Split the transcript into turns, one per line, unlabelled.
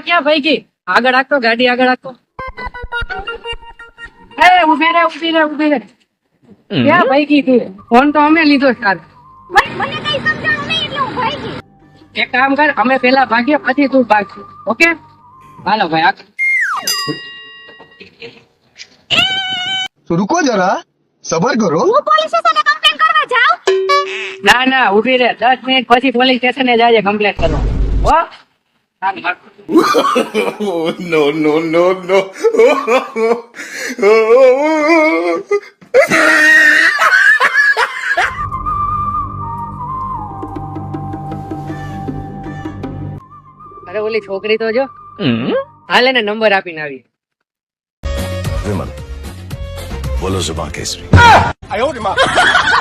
क्या भाई की। आगे रखो गाड़ी आगे रखो। उबेरे उबेरे उबेरे हम्म।
क्या
भाई की थी? फ़ोन तो हमें लीजो सर एक काम कर हमें पहला भागियो पची तू भाग। ओके? हालो भाई आग।
तो रुको जरा सबर करो।
वो पुलिस से
ના ના ઊભી રે દસ મિનિટ પછી પોલીસ સ્ટેશને જાજે કમ્પ્લેટ કરો હો?
નો નો નો નો
અરે ઓલી છોકરી તો જો. હાલે ને નંબર આપીને આવી.
વિમલ બોલો જુબા કેસરી. આયો